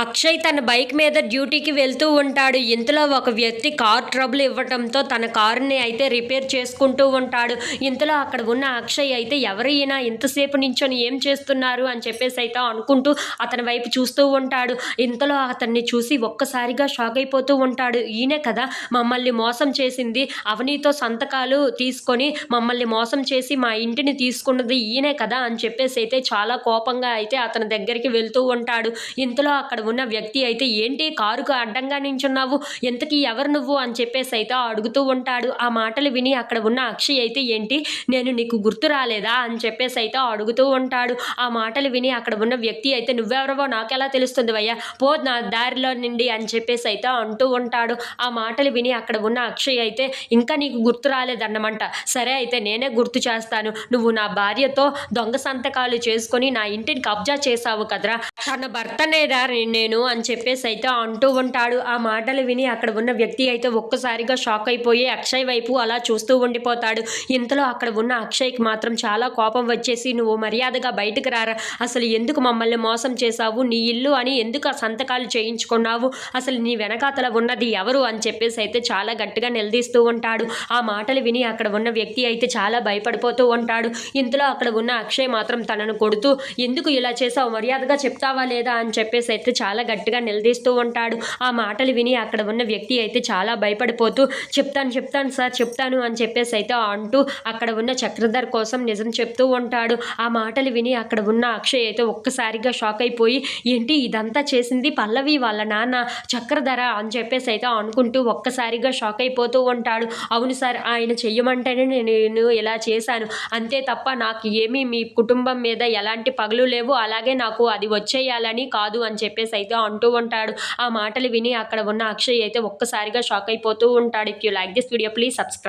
అక్షయ్ తన బైక్ మీద డ్యూటీకి వెళ్తూ ఉంటాడు. ఇంతలో ఒక వ్యక్తి కార్ ట్రబుల్ ఇవ్వటంతో తన కారుని అయితే రిపేర్ చేసుకుంటూ ఉంటాడు. ఇంతలో అక్కడ ఉన్న అక్షయ్ అయితే ఎవరైనా ఇంతసేపు నించొని ఏం చేస్తున్నారు అని చెప్పేసి అయితే అనుకుంటూ అతని వైపు చూస్తూ ఉంటాడు. ఇంతలో అతన్ని చూసి ఒక్కసారిగా షాక్ అయిపోతూ ఉంటాడు. ఈయనే కదా మమ్మల్ని మోసం చేసింది. అవనీతో సంతకాలు తీసుకొని మమ్మల్ని మోసం చేసి మా ఇంటిని తీసుకున్నది ఈయనే కదా అని చెప్పేసి అయితే చాలా కోపంగా అయితే అతని దగ్గరికి వెళ్తూ ఉంటాడు. ఇంతలో అక్కడ ఉన్న వ్యక్తి అయితే ఏంటి? కారుకు అడ్డంగా నించున్నావు? ఎంతకి ఎవరు నువ్వు? అని చెప్పేసి అయితే అడుగుతూ ఉంటాడు. ఆ మాటలు విని అక్కడ ఉన్న అక్షయ్ అయితే ఏంటి? నేను నీకు గుర్తు రాలేదా? అని చెప్పేసి అయితే అడుగుతూ ఉంటాడు. ఆ మాటలు విని అక్కడ ఉన్న వ్యక్తి అయితే నువ్వెవరవో నాకెలా తెలుస్తుంది వయ్యా? పో నా దారిలో నుండి అని చెప్పేసి అయితే అంటూ ఉంటాడు. ఆ మాటలు విని అక్కడ ఉన్న అక్షయ్ అయితే ఇంకా నీకు గుర్తు రాలేదన్నమాట. సరే అయితే నేనే గుర్తు చేస్తాను. నువ్వు నా భార్యతో దొంగ సంతకాలు చేసుకొని నా ఇంటిని కబ్జా చేశావు కదరా? తన భర్తనేరా నేను అని చెప్పేసి అయితే అంటూ ఉంటాడు. ఆ మాటలు విని అక్కడ ఉన్న వ్యక్తి అయితే ఒక్కసారిగా షాక్ అయిపోయి అక్షయ్ వైపు అలా చూస్తూ ఉండిపోతాడు. ఇంతలో అక్కడ ఉన్న అక్షయ్కి మాత్రం చాలా కోపం వచ్చేసి నువ్వు మర్యాదగా బయటకు రారా? అసలు ఎందుకు మమ్మల్ని మోసం చేశావు? నీ ఇల్లు అని ఎందుకు ఆ సంతకాలు చేయించుకున్నావు? అసలు నీ వెనకాతల ఉన్నది ఎవరు? అని చెప్పేసి అయితే చాలా గట్టిగా నిలదీస్తూ ఉంటాడు. ఆ మాటలు విని అక్కడ ఉన్న వ్యక్తి అయితే చాలా భయపడిపోతూ ఉంటాడు. ఇంతలో అక్కడ ఉన్న అక్షయ్ మాత్రం తనను కొడుతూ ఎందుకు ఇలా చేసావు మర్యాదగా చెప్తావా లేదా? అని చెప్పేసి అయితే చాలా గట్టిగా నిలదీస్తూ ఉంటాడు. ఆ మాటలు విని అక్కడ ఉన్న వ్యక్తి అయితే చాలా భయపడిపోతూ చెప్తాను చెప్తాను సార్ చెప్తాను అని చెప్పేసి అయితే అంటూ అక్కడ ఉన్న చక్రధర్ కోసం నిజం చెప్తూ ఉంటాడు. ఆ మాటలు విని అక్కడ ఉన్న అక్షయ్ అయితే ఒక్కసారిగా షాక్ అయిపోయి ఏంటి ఇదంతా చేసింది పల్లవి వాళ్ళ నాన్న చక్రధర? అని చెప్పేసి అయితే అనుకుంటూ ఒక్కసారిగా షాక్ అయిపోతూ ఉంటాడు. అవును సార్ ఆయన చెయ్యమంటేనే నేను ఇలా చేశాను. అంతే తప్ప నాకు ఏమీ మీ కుటుంబం మీద ఎలాంటి పగలు లేవు. అలాగే నాకు అది వచ్చేయాలని కాదు అని చెప్పేసి చెప్పేసి అయితే అంటూ ఉంటాడు. ఆ మాటలు విని అక్కడ ఉన్న అక్షయ్ అయితే ఒక్కసారిగా షాక్ అయిపోతూ ఉంటాడు. If you like this video please subscribe